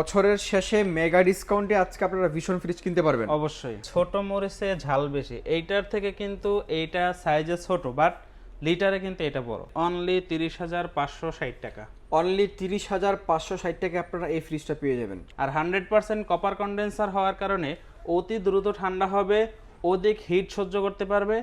বছরের শেষে মেগা ডিসকাউন্টে আজকে আপনারা ভীষণ ফ্রিজ কিনতে পারবেন। অবশ্যই। ছোট মরিচে ঝাল বেশি। এইটার থেকে কিন্তু এইটা সাইজে ছোট বাট লিটারে কিন্তু এটা বড়। অনলি তিরিশ হাজার পাঁচশো ষাট টাকা। অনলি তিরিশ হাজার পাঁচশো ষাট টাকা আপনারা এই ফ্রিজটা পেয়ে যাবেন। আর হান্ড্রেড পার্সেন্ট কপার কন্ডেন্সার হওয়ার কারণে অতি দ্রুত ঠান্ডা হবে অধিক হিট সহ্য করতে পারবে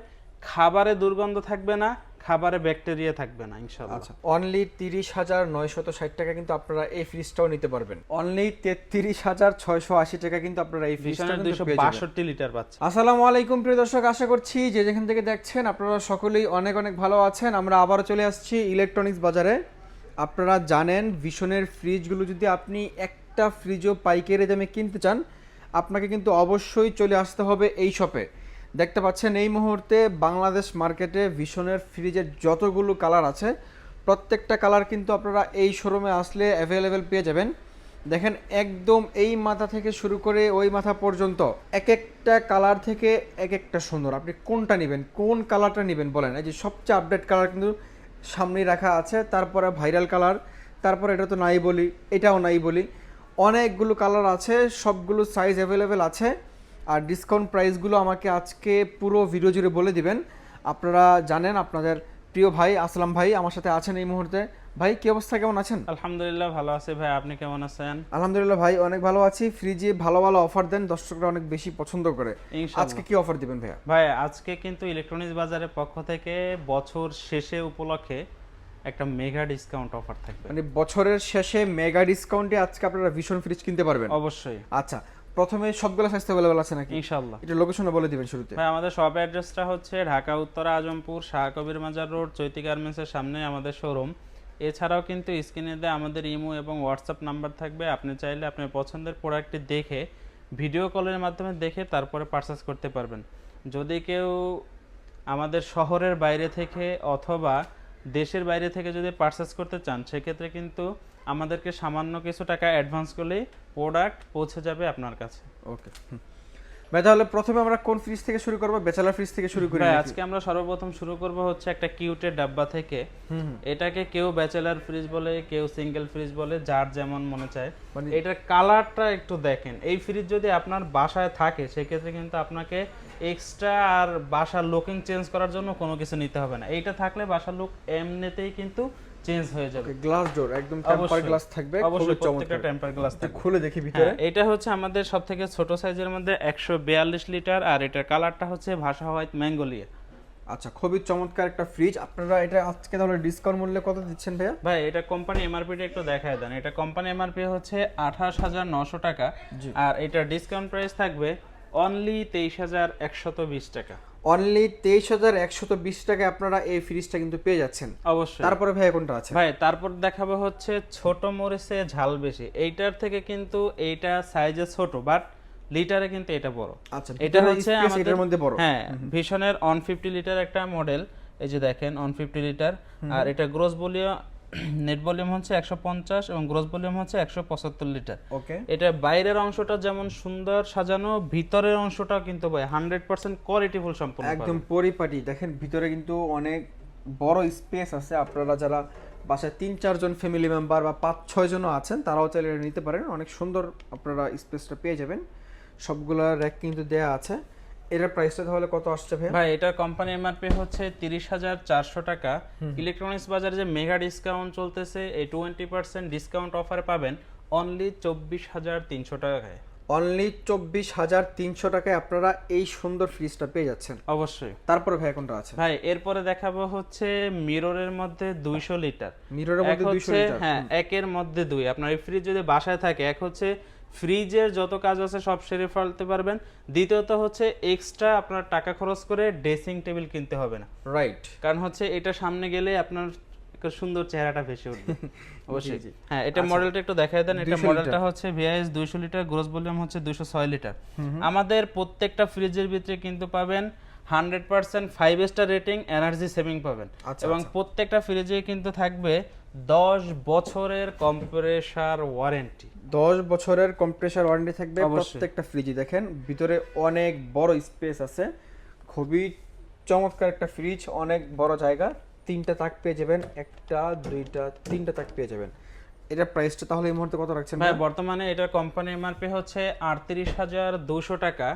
খাবারে দুর্গন্ধ থাকবে না খাবারে ব্যাকটেরিয়া থাকবে না ইনশাল্লাহ। আচ্ছা অনলি তিরিশ হাজার নয়শত ষাট টাকা কিন্তু আপনারা এই ফ্রিজটাও নিতে পারবেন। অনলি তেত্রিশ হাজার ছয়শো আশি টাকা কিন্তু আপনারা এই ফ্রিজটা দুইশো বাষট্টি লিটার পাচ্ছে আসসালামু আলাইকুম প্রিয় দর্শক আশা করছি যে যেখান থেকে দেখছেন আপনারা সকলেই অনেক অনেক ভালো আছেন। আমরা আবারও চলে আসছি ইলেকট্রনিক্স বাজারে। আপনারা জানেন ভীষণের ফ্রিজগুলো যদি আপনি একটা ফ্রিজও পাইকারি দামে কিনতে চান আপনাকে কিন্তু অবশ্যই চলে আসতে হবে এই শপে দেখতে পাচ্ছেন, এই মুহূর্তে বাংলাদেশ মার্কেটে ভীষণের ফ্রিজের যতগুলো কালার আছে, প্রত্যেকটা কালার কিন্তু আপনারা এই শোরুমে আসলে অ্যাভেলেবেল পেয়ে যাবেন। দেখেন, একদম এই মাথা থেকে শুরু করে ওই মাথা পর্যন্ত এক একটা কালার থেকে এক একটা সুন্দর। আপনি কোনটা নেবেন, কোন কালারটা নেবেন বলেন? এই যে সবচেয়ে আপডেট কালার কিন্তু সামনেই রাখা আছে, তারপরে ভাইরাল কালার তারপরে এটা তো নাই বলি, এটাও নাই বলি। অনেকগুলো কালার আছে, সবগুলো সাইজ অ্যাভেলেবেল আছে। আর ডিসকাউন্ট প্রাইসগুলো আমাকে আজকে পুরো ভিডিও জুড়ে বলে দিবেন। আপনারা জানেন আপনাদের প্রিয় ভাই আসলাম ভাই আমার সাথে আছেন এই মুহূর্তে। ভাই কি অবস্থা? কেমন আছেন? আলহামদুলিল্লাহ ভালো আছে ভাই। আপনি কেমন আছেন? আলহামদুলিল্লাহ ভাই অনেক ভালো আছি। ফ্রিজে ভালো ভালো অফার দেন দর্শকরা অনেক বেশি পছন্দ করে। আজকে কি অফার দিবেন ভাইয়া? ভাই আজকে কিন্তু ইলেকট্রনিক্স বাজারের পক্ষ থেকে বছর শেষে উপলক্ষে একটা মেগা ডিসকাউন্ট অফার থাকবে। মানে বছরের শেষে মেগা ডিসকাউন্টে আজকে আপনারা ভীষণ ফ্রিজ কিনতে পারবেন। অবশ্যই। আচ্ছা প্রথমে সবগুলো সাইজ অ্যাভেলেবল আছে নাকি? ইনশাল্লাহ এটা লোকেশনটা বলে দিবেন শুরুতে। ভাই আমাদের শপ অ্যাড্রেসটা হচ্ছে ঢাকা উত্তরা আজমপুর শাহ কবির মাজার রোড চৈতি গার্মেন্টসের সামনে আমাদের শোরুম এছাড়াও কিন্তু স্ক্রিনে দেওয়া আমাদের ইমো এবং হোয়াটসঅ্যাপ নাম্বার থাকবে। আপনি চাইলে আপনার পছন্দের প্রোডাক্টটি দেখে ভিডিও কলের মাধ্যমে দেখে তারপরে পারচেস করতে পারবেন। যদি কেউ আমাদের শহরের বাইরে থেকে অথবা দেশের বাইরে থেকে যদি পারচেস করতে চান সেক্ষেত্রে কিন্তু আমাদেরকে সামান্য কিছু টাকা অ্যাডভান্স করলেই প্রোডাক্ট পৌঁছে যাবে আপনার কাছে। ওকে ভাই তাহলে প্রথমে আমরা কোন ফ্রিজ থেকে শুরু করব? ব্যাচেলার ফ্রিজ থেকে শুরু করি আজকে আমরা সর্বপ্রথম শুরু করব হচ্ছে একটা কিউটের ডাব্বা থেকে। এটাকে কেউ ব্যাচেলার ফ্রিজ বলে কেউ সিঙ্গেল ফ্রিজ বলে যার যেমন মনে চায়। মানে- এটার কালারটা একটু দেখেন। এই ফ্রিজ যদি আপনার বাসায় থাকে সেক্ষেত্রে কিন্তু আপনাকে এক্সট্রা আর বাসার লুকিং চেঞ্জ করার জন্য কোনো কিছু নিতে হবে না। এইটা থাকলে বাসার লুক এমনিতেই কিন্তু চেঞ্জ হয়ে যাবে। গ্লাস ডোর একদম টেম্পার গ্লাস থাকবে অবশ্যই প্রত্যেকটা টেম্পার গ্লাস থাকবে। খুলে দেখি ভিতরে। হ্যাঁ, এটা হচ্ছে আমাদের সব থেকে ছোট সাইজের মধ্যে একশো বিয়াল্লিশ লিটার আর এটার কালারটা হচ্ছে ভাষা হোয়াইট ম্যাঙ্গোলিয়া আচ্ছা খুবই চমৎকার একটা ফ্রিজ আপনারা এটা আজকে তাহলে ডিসকাউন্ট মূল্যে কত দিচ্ছেন ভাইয়া? ভাই এটা কোম্পানি এমআরপিটা একটু দেখায় দেন। এটা কোম্পানি এমআরপি হচ্ছে আঠাশ হাজার নশো টাকা আর এটা ডিসকাউন্ট প্রাইস থাকবে অনলি তেইশ হাজার একশত বিশ টাকা। অনলি তেইশ হাজার একশত বিশ টাকায় আপনারা এই ফ্রিজটা কিন্তু পেয়ে যাচ্ছেন। অবশ্যই। তারপরে ভাইয়া কোনটা আছে? ভাই তারপর দেখাবো হচ্ছে ছোট মরিচে ঝাল বেশি। এইটার থেকে কিন্তু এইটা সাইজে ছোট বাট লিটারে কিন্তু এটা বড়। আচ্ছা এটা হচ্ছে আমাদের মধ্যে বড়। হ্যাঁ ভীষণের অন ফিফটি লিটার একটা মডেল এই যে দেখেন অন ফিফটি লিটার আর এটা গ্রোস ভলিউম নেট ভলিউম হচ্ছে একশো পঞ্চাশ এবং গ্রোস ভলিউম হচ্ছে একশো পঁচাত্তর লিটার। ওকে। এটা বাইরের অংশটা যেমন সুন্দর সাজানো ভিতরের অংশটা কিন্তু ভাই হান্ড্রেড পার্সেন্ট কোয়ালিটিফুল সম্পূর্ণ একদম পরিপাটি। দেখেন ভিতরে কিন্তু অনেক বড় স্পেস আছে। আপনারা যারা বাসায় তিন চারজন ফ্যামিলি মেম্বার বা পাঁচ ছয় জনও আছেন তারাও চাইলে নিতে পারেন। অনেক সুন্দর আপনারা স্পেসটা পেয়ে যাবেন। সবগুলা র্যাক কিন্তু দেয়া আছে। এটার প্রাইসটা তাহলে কত আসছে ভাই ভাই এটা কোম্পানি এমআরপি হচ্ছে তিরিশ হাজার চারশো টাকা। ইলেকট্রনিক্স বাজারে যে মেগা ডিসকাউন্ট চলতেছে এই টোয়েন্টি পার্সেন্ট ডিসকাউন্ট অফারে পাবেন অনলি চব্বিশ হাজার তিনশো টাকায় অনলি চব্বিশ হাজার তিনশো টাকায় আপনারা এই সুন্দর ফ্রিজটা পেয়ে যাচ্ছেন। অবশ্যই। তারপরে ভাই কোনটা আছে? ভাই এরপরে দেখাবো হচ্ছে মিররের মধ্যে দুইশো লিটার। মিররের মধ্যে দুইশো লিটার। হ্যাঁ একের মধ্যে দুই। আপনার এই ফ্রিজ যদি বাসায় থাকে এক হচ্ছে ফ্রিজের যত কাজ আছে সব সেরে ফেলতে পারবেন। দ্বিতীয়ত হচ্ছে এক্সট্রা আপনার টাকা খরচ করে ড্রেসিং টেবিল কিনতে হবে না। রাইট কারণ হচ্ছে এটা সামনে গেলে আপনার সুন্দর চেহারাটা ভেসে উঠবে। অবশ্যই। হ্যাঁ এটা আচ্ছা। মডেলটা একটু দেখাই দেন। এটা 200 মডেলটা হচ্ছে ভিআইএস দুইশো লিটার গ্রোস ভলিউম হচ্ছে দুইশো ছয় লিটার। আমাদের প্রত্যেকটা ফ্রিজের ভিতরে কিন্তু পাবেন hundred percent five star rating energy saving পাবেন। আচ্ছা, এবং আচ্ছা। প্রত্যেকটা ফ্রিজে কিন্তু থাকবে দশ বছরের কম্প্রেসার ওয়ারেন্টি। দশ বছরের কম্প্রেসার ওয়ারেন্টি থাকবে অবশ্যই। প্রত্যেকটা ফ্রিজই দেখেন ভিতরে অনেক বড় স্পেস আছে। খুবই চমৎকার একটা ফ্রিজ অনেক বড় জায়গা। তিনটা তাক পেয়ে যাবেন একটা দুইটা তিনটা তাক পেয়ে যাবেন। এটার প্রাইসটা তাহলে এই মুহূর্তে কত রাখছেন ভাই বর্তমানে এটার কোম্পানি এমআরপি হচ্ছে আটত্রিশ হাজার দুশো টাকা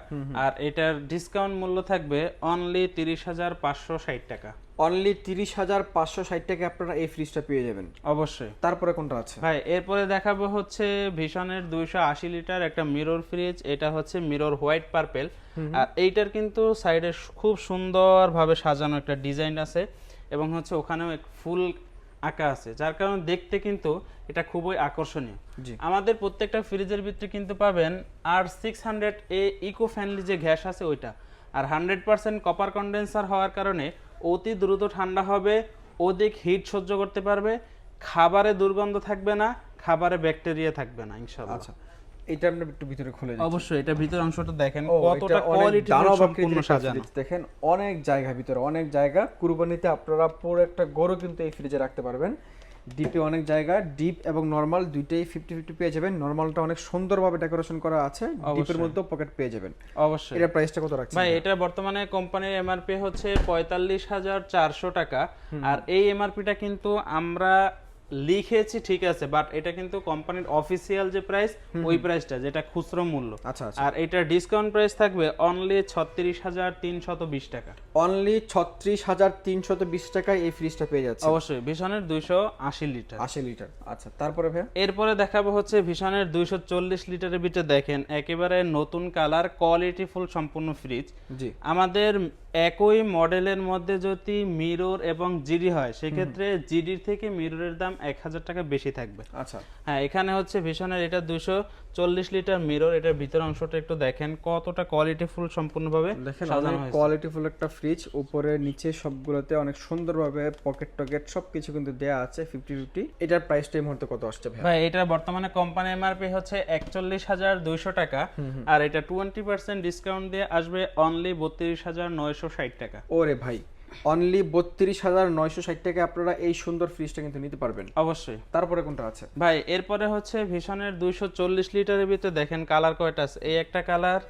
আর এটার ডিসকাউন্ট মূল্য থাকবে অনলি তিরিশ হাজার পাঁচশো ষাট টাকা। অনলি তিরিশ হাজার পাঁচশো ষাট টাকা আপনারা এই ফ্রিজটা পেয়ে যাবেন। অবশ্যই। তারপরে কোনটা আছে? ভাই এরপরে দেখাবো হচ্ছে দুইশো আশি লিটার একটা মিরর ফ্রিজ এটা হচ্ছে মিরর হোয়াইট পার্পেল আর এইটার কিন্তু সাইডে খুব সুন্দরভাবে সাজানো একটা ডিজাইন আছে। এবং হচ্ছে ওখানেও এক ফুল আঁকা আছে যার কারণে দেখতে কিন্তু এটা খুবই আকর্ষণীয়। জি। আমাদের প্রত্যেকটা ফ্রিজের ভিতরে কিন্তু পাবেন R six hundred A eco friendly যে গ্যাস আছে ওইটা। আর হান্ড্রেড পার্সেন্ট কপার কন্ডেন্সার হওয়ার কারণে অতি দ্রুত ঠান্ডা হবে অধিক হিট সহ্য করতে পারবে খাবারে দুর্গন্ধ থাকবে না খাবারে ব্যাকটেরিয়া থাকবে না ইনশাল্লাহ আচ্ছা। এটা আমরা একটু ভিতরে খুলে দিই অবশ্যই এটা ভিতর অংশটা দেখেন কতটা কোয়ালিটি সম্পূর্ণ সাজানো। দেখেন অনেক জায়গা ভিতরে অনেক জায়গা। কুরবানিতে আপনারা পুরো একটা গরু কিন্তু এই ফ্রিজে রাখতে পারবেন। ডিপে অনেক জায়গা ডিপ এবং নর্মাল দুইটাই ফিফটি ফিফটি পেয়ে যাবেন। নর্মালটা অনেক সুন্দরভাবে ডেকোরেশন করা আছে ডিপের মধ্যেও পকেট পেয়ে যাবেন। অবশ্যই। এটার প্রাইসটা কত রাখছেন? ভাই এটা বর্তমানে কোম্পানির এমআরপি হচ্ছে পঁয়তাল্লিশ হাজার চারশো টাকা। আর এই এমআরপিটা কিন্তু আমরা লিখেছি ঠিক আছে বাট এটা কিন্তু কোম্পানির অফিসিয়াল যে প্রাইস ওই প্রাইসটা যেটা খুচরো মূল্য। আচ্ছা আচ্ছা। আর এটা ডিসকাউন্ট প্রাইস থাকবে অনলি ছত্রিশ হাজার তিনশত বিশ টাকা। অনলি ছত্রিশ হাজার তিনশত বিশ টাকায় এই ফ্রিজটা পেয়ে যাচ্ছে অবশ্যই ভীষণের দুইশো আশি লিটার আশি লিটার আচ্ছা তারপরে ভাই এরপরে দেখাবো হচ্ছে ভীষণের দুইশো চল্লিশ লিটারের ভিতরে দেখেন একেবারে নতুন কালার কোয়ালিটি ফুল সম্পূর্ণ ফ্রিজ জি। আমাদের একই মডেলের মধ্যে যদি মিরর এবং জিডি হয় সেক্ষেত্রে জিডির থেকে মিররের দাম এক হাজার টাকা বেশি থাকবে। আচ্ছা। হ্যাঁ এখানে হচ্ছে ভীষণের এটা দুশো চল্লিশ লিটার মিরর এটার ভিতর অংশটা একটু দেখেন কতটা কোয়ালিটি ফুল সম্পূর্ণভাবে দেখেন অনেক হয়েছে। কোয়ালিটিফুল একটা ফ্রিজ উপরে নিচে সবগুলোতে অনেক সুন্দরভাবে পকেট টকেট সবকিছু কিন্তু দেয়া আছে ফিফটি ফিফটি এটার প্রাইসটা এই মুহূর্তে কত আসছে ভাই ভাই এটা বর্তমানে কোম্পানি এমআরপি হচ্ছে একচল্লিশ হাজার দুইশো টাকা আর এটা টোয়েন্টি পার্সেন্ট ডিসকাউন্ট দিয়ে আসবে অনলি বত্রিশ হাজার নয়শো ষাট টাকা। ওরে ভাই অনলি বত্রিশ হাজার নয়শো ষাট টাকা আপনারা এই সুন্দর ফ্রিজটা কিন্তু নিতে পারবেন। অবশ্যই। তারপরে কোনটা আছে? ভাই এরপরে হচ্ছে ভীষণের দুইশো চল্লিশ লিটারের ভিতরে দেখেন কালার কয়টা আছে? এই একটা কালার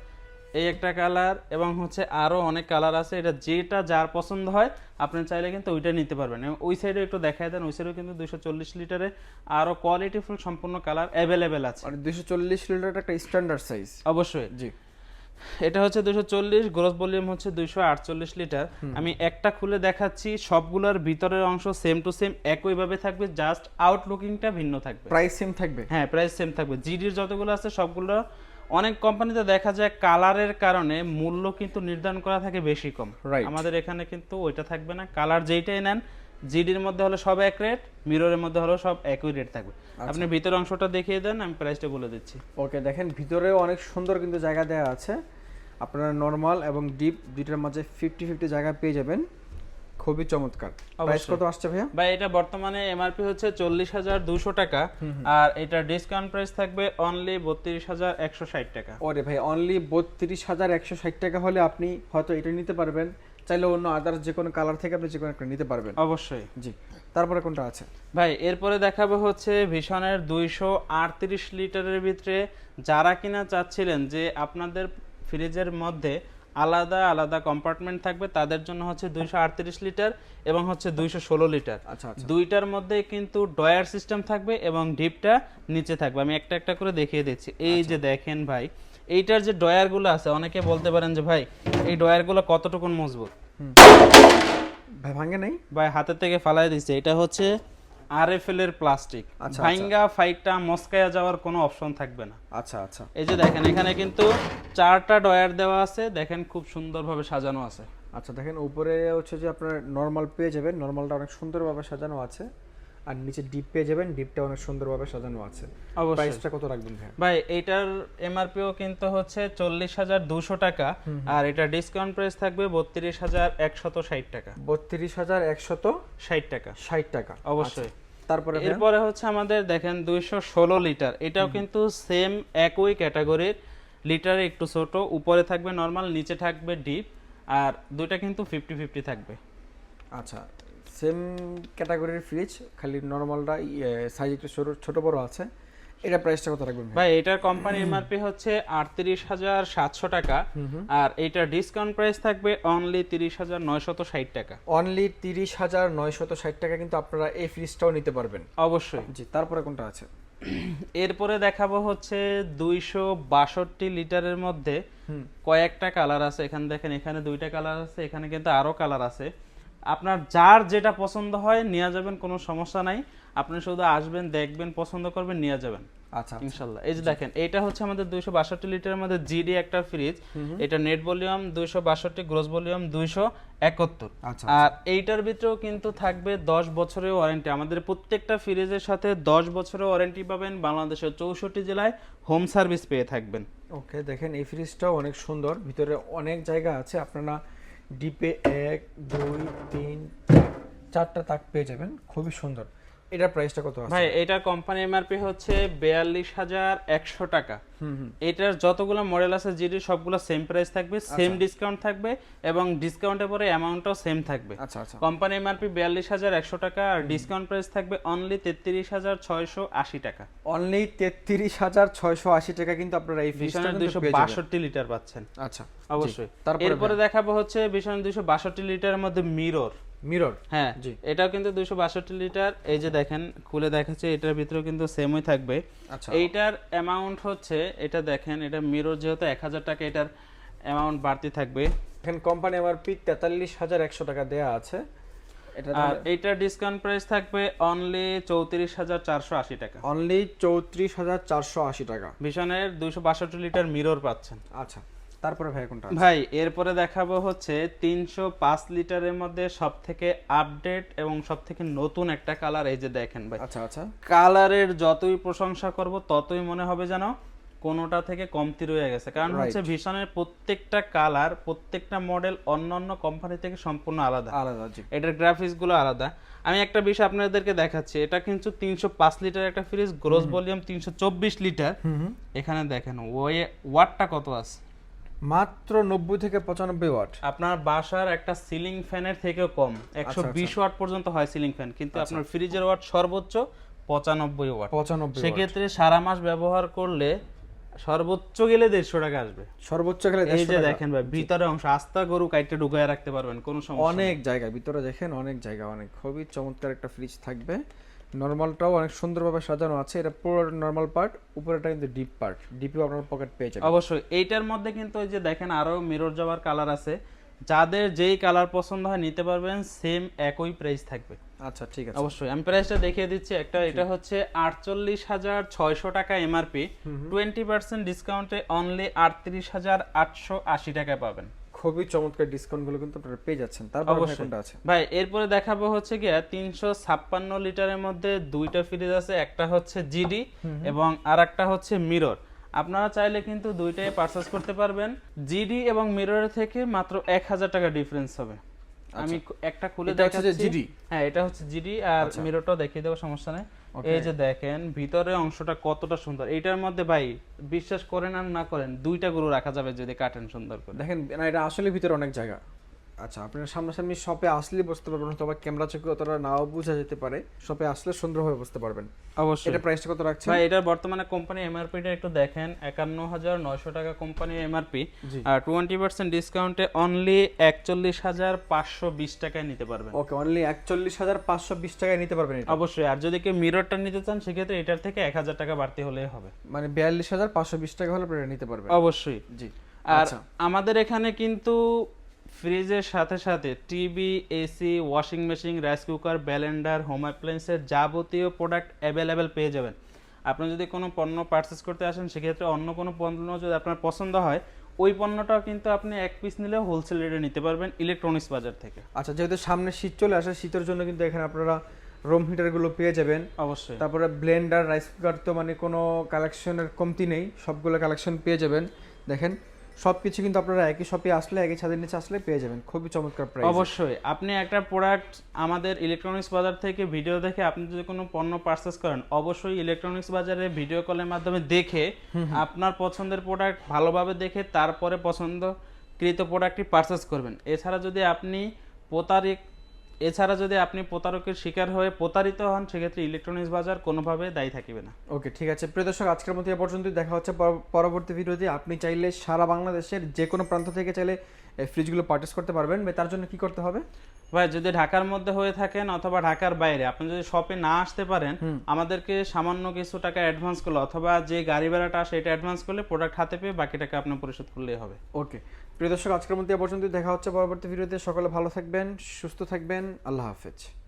এই একটা কালার এবং হচ্ছে আরও অনেক কালার আছে। এটা যেটা যার পছন্দ হয় আপনি চাইলে কিন্তু ওইটা নিতে পারবেন। এবং ওই সাইডে একটু দেখায় দেন ওই সাইডেও কিন্তু দুশো চল্লিশ লিটারে আরও কোয়ালিটিফুল সম্পূর্ণ কালার অ্যাভেলেবেল আছে। মানে দুইশো চল্লিশ লিটার একটা স্ট্যান্ডার্ড সাইজ অবশ্যই। জি। এটা হচ্ছে দুশো চল্লিশ গ্রোস ভলিউম হচ্ছে দুইশো আটচল্লিশ লিটার আমি একটা খুলে দেখাচ্ছি সবগুলোর ভিতরের অংশ সেম টু সেম একইভাবে থাকবে জাস্ট আউটলুকিংটা ভিন্ন থাকবে। প্রাইস সেম থাকবে? হ্যাঁ প্রাইস সেম থাকবে। জিডির যতগুলো আছে সবগুলো অনেক কোম্পানিতে দেখা যায় কালারের কারণে মূল্য কিন্তু নির্ধারণ করা থাকে বেশি কম. আমাদের এখানে কিন্তু ওইটা থাকবে না কালার যেইটাই নেন জিডির মধ্যে হলো সব এক রেট মিররের মধ্যে হলো সব একই রেট থাকবে। আপনি ভিতরের অংশটা দেখিয়ে দেন আমি প্রাইসটা বলে দিচ্ছি। ওকে দেখেন ভিতরেও অনেক সুন্দর কিন্তু জায়গা দেওয়া আছে। আপনারা নর্মাল এবং ডিপ দুইটার মাঝে ফিফটি ফিফটি জায়গা পেয়ে যাবেন। খুবই চমৎকার। প্রাইস কত আসছে ভাইয়া? ভাই এটা বর্তমানে এমআরপি হচ্ছে চল্লিশ হাজার দুশো টাকা। আর এটা ডিসকাউন্ট প্রাইস থাকবে অনলি বত্রিশ হাজার একশো ষাট টাকা। ওরে ভাই অনলি বত্রিশ হাজার একশো ষাট টাকা হলে আপনি হয়তো এটা নিতে পারবেন। চাইলে অন্য আদার্স যে কোনো কালার থেকে আপনি যে কোনো একটা নিতে পারবেন। অবশ্যই। জি তারপরে কোনটা আছে? ভাই এরপরে দেখাবো হচ্ছে ভীষণের দুইশো আটত্রিশ লিটারের ভিতরে যারা কিনা চাচ্ছিলেন যে আপনাদের ফ্রিজের মধ্যে আলাদা আলাদা কম্পার্টমেন্ট থাকবে তাদের জন্য হচ্ছে দুইশো আটত্রিশ লিটার এবং হচ্ছে দুইশো ষোলো লিটার। আচ্ছা আচ্ছা। দুইটার মধ্যে কিন্তু ডয়ার সিস্টেম থাকবে এবং ডিপটা নিচে থাকবে। আমি একটা একটা করে দেখিয়ে দিচ্ছি। এই যে দেখেন ভাই এইটার যে ডয়ারগুলো আছে অনেকে বলতে পারেন যে ভাই এই ডয়ারগুলো কতটুকুন মজবুত? ভাঙে নাই? ভাই হাতের থেকে ফালাই দিছে। এটা হচ্ছে আরএফএল এর প্লাস্টিক আচ্ছা, ভাইঙ্গা ফাইটটা মস্কায়া যাওয়ার কোনো অপশন থাকবে না। আচ্ছা আচ্ছা। এই যে দেখেন এখানে কিন্তু চারটা ডয়ার দেওয়া আছে। দেখেন খুব সুন্দরভাবে সাজানো আছে। আচ্ছা দেখেন উপরে হচ্ছে যে আপনার নর্মাল পেয়ে যাবেন। নর্মালটা অনেক সুন্দরভাবে সাজানো আছে। আর নিচে ডিপ পেয়ে যাবেন ডিপটা অনেক সুন্দরভাবে সাজানো আছে। প্রাইসটা কত রাখবেন ভাই ভাই এইটার এমআরপিও কিন্তু হচ্ছে চল্লিশ হাজার দুশো টাকা আর এটা ডিসকাউন্ট প্রাইস থাকবে বত্রিশ হাজার একশত ষাট টাকা। বত্রিশ হাজার একশত ষাট টাকা ষাট টাকা। অবশ্যই। আচ্ছা, তারপরে এরপরে হচ্ছে আমাদের দেখেন দুইশো ষোলো লিটার। এটাও কিন্তু সেম একই ক্যাটাগরির লিটারে একটু ছোট উপরে থাকবে নর্মাল নিচে থাকবে ডিপ আর দুইটা কিন্তু ফিফটি ফিফটি থাকবে। আচ্ছা। সেম ক্যাটাগরির ফ্রিজ খালি নর্মালটা সাইজ একটু ছোট ছোট বড় আছে। এটা প্রাইসটা কত রাখবেন ভাই? এটার কোম্পানি এমআরপি হচ্ছে আটত্রিশ হাজার সাতশো টাকা। আর এইটার ডিসকাউন্ট প্রাইস থাকবে অনলি তিরিশ হাজার নয়শত ষাট টাকা। অনলি তিরিশ হাজার নয়শত ষাট টাকা কিন্তু আপনারা এই ফ্রিজটাও নিতে পারবেন। অবশ্যই। জি তারপরে কোনটা আছে? এরপরে দেখাবো হচ্ছে দুইশো বাষট্টি লিটারের মধ্যে কয়েকটা কালার আছে। এখানে দেখেন এখানে দুইটা কালার আছে এখানে কিন্তু আরও কালার আছে। আপনার যার যেটা পছন্দ হয় নিয়ে যাবেন কোনো সমস্যা নাই। আপনি শুধু আসবেন দেখবেন পছন্দ করবেন নিয়ে যাবেন। আচ্ছা ইনশাল্লাহ। এই যে দেখেন এটা হচ্ছে আমাদের দুইশো বাষট্টি লিটারের মধ্যে জিডি একটা ফ্রিজ এটা নেট ভলিউম দুইশো বাষট্টি গ্রোস ভলিউম দুইশো একাত্তর। আচ্ছা আর এইটার ভিতরেও কিন্তু থাকবে দশ বছরের ওয়ারেন্টি আমাদের প্রত্যেকটা ফ্রিজের সাথে দশ বছরের ওয়ারেন্টি পাবেন। বাংলাদেশের চৌষট্টি জেলায় হোম সার্ভিস পেয়ে থাকবেন। ওকে দেখেন এই ফ্রিজটাও অনেক সুন্দর। ভিতরে অনেক জায়গা আছে। আপনারা ডিপে এক দুই তিন চারটা তাক পেয়ে যাবেন। খুবই সুন্দর। এটার প্রাইসটা কত আছে? ভাই এটার কোম্পানি এমআরপি হচ্ছে বিয়াল্লিশ হাজার একশো টাকা। হুম হুম। এটার যতগুলো মডেল আছে জিডি সবগুলো সেম প্রাইস থাকবে সেম ডিসকাউন্ট থাকবে এবং ডিসকাউন্টের পরে অ্যামাউন্টটাও সেম থাকবে। আচ্ছা আচ্ছা। কোম্পানি এমআরপি বিয়াল্লিশ হাজার একশো টাকা আর ডিসকাউন্ট প্রাইস থাকবে অনলি তেত্রিশ হাজার ছয়শো আশি টাকা। অনলি তেত্রিশ হাজার ছয়শো আশি টাকা কিন্তু আপনারা এই ফ্রিজটা ভীষণের দুইশো পেয়ে যাবেন। বাষট্টি লিটার পাচ্ছেন। আচ্ছা অবশ্যই। তারপরে দেখাবো হচ্ছে ভীষণ দুইশো বাষট্টি লিটারের মধ্যে মিরর মিরর? হ্যাঁ জি। এটাও কিন্তু দুইশো বাষট্টি লিটার। এই যে দেখেন খুলে দেখাচ্ছে এটার ভিতরেও কিন্তু সেমই থাকবে। আচ্ছা। এইটার অ্যামাউন্ট হচ্ছে এটা দেখেন এটা মিরর যেহেতু এক হাজার টাকা এটার অ্যামাউন্ট বাড়তি থাকবে। এখানে কোম্পানি আমার পি তেতাল্লিশ হাজার একশো টাকা দেয়া আছে। এটা আর এইটার ডিসকাউন্ট প্রাইস থাকবে অনলি চৌত্রিশ হাজার চারশো আশি টাকা। অনলি চৌত্রিশ হাজার চারশো আশি টাকা। ভীষণের দুইশো বাষট্টি লিটার মিরর পাচ্ছেন। আচ্ছা। তারপরে ভাই কোনটা ভাই এরপরে দেখাবো হচ্ছে তিনশো পাঁচ লিটারের মধ্যে সব থেকে আপডেট এবং সব থেকে নতুন একটা কালার এই যে দেখেন ভাই। আচ্ছা আচ্ছা। কালারের যতই প্রশংসা করব ততই মনে হবে যেন কোনোটা থেকে কমতি রয়ে গেছে। কারণ হচ্ছে ভীষণের প্রত্যেকটা কালার প্রত্যেকটা মডেল অন্যান্য কোম্পানি থেকে সম্পূর্ণ আলাদা। আলাদা এটার গ্রাফিক্সগুলো আলাদা। আমি একটা বিষয় আপনাদেরকে দেখাচ্ছি এটা কিন্তু তিনশো পাঁচ লিটার একটা ফ্রিজ গ্রোস ভলিউম তিনশো চব্বিশ লিটার। এখানে দেখেন ওয়ে ওয়াটটা কত আছে? মাত্র নব্বই থেকে পঁচানব্বই ওয়াট। আপনার বাসার একটা সিলিং ফ্যানের থেকেও কম। একশো আচ্ছা, বিশ ওয়াট পর্যন্ত হয় সিলিং ফ্যান কিন্তু আপনার ফ্রিজের ওয়াট সর্বোচ্চ পঁচানব্বই ওয়াট। পঁচানব্বই সেক্ষেত্রে সারা মাস ব্যবহার করলে সর্বোচ্চ গেলে দেড়শো টাকা আসবে। সর্বোচ্চ গেলে এই যে দেখেন ভাই ভিতরে অংশ আস্তা গরু কাইটে ঢুকায় রাখতে পারবেন কোনো সমস্যা নেই। অনেক জায়গা ভিতরে দেখেন অনেক জায়গা অনেক। খুবই চমৎকার একটা ফ্রিজ থাকবে। নর্মালটাও অনেক সুন্দরভাবে সাজানো আছে। এটা পুরো নর্মাল পার্ট উপরেটা কিন্তু ডিপ পার্ট ডিপিও আপনার পকেট পেয়ে যাবেন। অবশ্যই। এইটার মধ্যে কিন্তু ওই যে দেখেন আরও মিরর যাওয়ার কালার আছে। যাদের যেই কালার পছন্দ হয় নিতে পারবেন সেম একই প্রাইস থাকবে। আচ্ছা ঠিক আছে। অবশ্যই। আমি প্রাইসটা দেখিয়ে দিচ্ছি। একটা এটা হচ্ছে আটচল্লিশ হাজার ছয়শো টাকা এমআরপি টোয়েন্টি পার্সেন্ট ডিসকাউন্টে অনলি আটত্রিশ হাজার আটশো আশি টাকায় পাবেন। খুবই চমৎকার ডিসকাউন্টগুলো কিন্তু আপনারা পেয়ে যাচ্ছেন। তারপর। কোনটা আছে? ভাই এরপরে দেখাবো হচ্ছে গিয়া তিনশো ছাপ্পান্ন লিটারের মধ্যে দুইটা ফ্রিজ আছে একটা হচ্ছে জিডি এবং আর একটা হচ্ছে মিরর আপনারা চাইলে কিন্তু দুইটাই পারচেস করতে পারবেন। জিডি এবং মিররের থেকে মাত্র এক হাজার টাকা ডিফারেন্স হবে। আমি একটা খুলে এটা হচ্ছে যে দেখাচ্ছি। GD? হ্যাঁ এটা হচ্ছে জিডি আর মিররটাও দেখিয়ে দেবো সমস্যা নেই। এই যে দেখেন ভিতরে অংশটা কতটা সুন্দর। এটার মধ্যে ভাই বিশ্বাস করেন আর না করেন দুইটা গরু রাখা যাবে যদি কাটেন সুন্দর করে। দেখেন না এটা আসলে ভিতরে অনেক জায়গা। আচ্ছা আপনার সামনাসামনি শপে আসলে বুঝতে পারবেন অথবা ক্যামেরা চোখে অতটা নাও বোঝা যেতে পারে। শপে আসলে সুন্দরভাবে বুঝতে পারবেন। অবশ্যই। এটা প্রাইসটা কত রাখছেন? ভাই এটার বর্তমানে কোম্পানি এমআরপিটা একটু দেখেন একান্ন হাজার নয়শো টাকা কোম্পানি এমআরপি। আর টোয়েন্টি পার্সেন্ট ডিসকাউন্টে অনলি একচল্লিশ হাজার পাঁচশো বিশ টাকায় নিতে পারবেন। ওকে অনলি একচল্লিশ হাজার পাঁচশো বিশ টাকায় নিতে পারবেন এটা? অবশ্যই আর যদি কেউ মিররটা নিতে চান সেক্ষেত্রে এটার থেকে এক হাজার টাকা বাড়তি হলেই হবে। মানে বিয়াল্লিশ হাজার পাঁচশো বিশ টাকা হলে নিতে পারবেন? অবশ্যই। জি। আর আচ্ছা। আমাদের এখানে কিন্তু ফ্রিজের সাথে সাথে TV AC washing machine rice cooker blender home অ্যাপ্লায়েন্সের যাবতীয় প্রোডাক্ট অ্যাভেলেবেল পেয়ে যাবেন। আপনি যদি কোনো পণ্য পারচেস করতে আসেন সেক্ষেত্রে অন্য কোনো পণ্য যদি আপনার পছন্দ হয় ওই পণ্যটাও কিন্তু আপনি এক পিস নিলেও হোলসেল রেটে নিতে পারবেন ইলেকট্রনিক্স বাজার থেকে। আচ্ছা যেহেতু সামনে শীত চলে আসে শীতের জন্য কিন্তু এখানে আপনারা রুম হিটারগুলো পেয়ে যাবেন। অবশ্যই। তারপরে ব্লেন্ডার রাইস কুকার তো মানে কোনো কালেকশনের কমতি নেই সবগুলো কালেকশন পেয়ে যাবেন। দেখেন সব কিছু কিন্তু আপনারা একই শপে আসলে একই ছাদের নিচে আসলে পেয়ে যাবেন। খুবই চমৎকার প্রাইস অবশ্যই। আপনি একটা প্রোডাক্ট আমাদের ইলেকট্রনিক্স বাজার থেকে ভিডিও দেখে আপনি যদি কোনো পণ্য পারচেস করেন অবশ্যই ইলেকট্রনিক্স বাজারে ভিডিও কলের মাধ্যমে দেখে আপনার পছন্দের প্রোডাক্ট ভালোভাবে দেখে তারপরে পছন্দকৃত প্রোডাক্টটি পারচেস করবেন। এছাড়া যদি আপনি প্রতারিত এছাড়া যদি আপনি প্রতারকের শিকার হয়ে প্রতারিত হন সেক্ষেত্রে ইলেকট্রনিক্স বাজার কোনোভাবে দায়ী থাকবে না। ওকে ঠিক আছে। প্রিয় দর্শক আজকের মতো এ পর্যন্তই। দেখা হচ্ছে পরবর্তী ভিডিওতে। আপনি চাইলে সারা বাংলাদেশের যে কোনো প্রান্ত থেকে চাইলে ফ্রিজগুলো পারচেস করতে পারবেন। তার জন্য কি করতে হবে? ভাই যদি ঢাকার মধ্যে হয়ে থাকেন অথবা ঢাকার বাইরে আপনি যদি শপে না আসতে পারেন আমাদেরকে সামান্য কিছু টাকা অ্যাডভান্স করলে অথবা যে গাড়ি ভাড়াটা সেটা অ্যাডভান্স করলে প্রোডাক্ট হাতে পেয়ে বাকি টাকা আপনি পরিশোধ করলেই হবে। ওকে। প্রিয় দর্শক, আজকের মধ্যে এ পর্যন্তই। দেখা হচ্ছে পরবর্তী ভিডিওতে। সকলে ভালো থাকবেন, সুস্থ থাকবেন। আল্লাহ হাফেজ।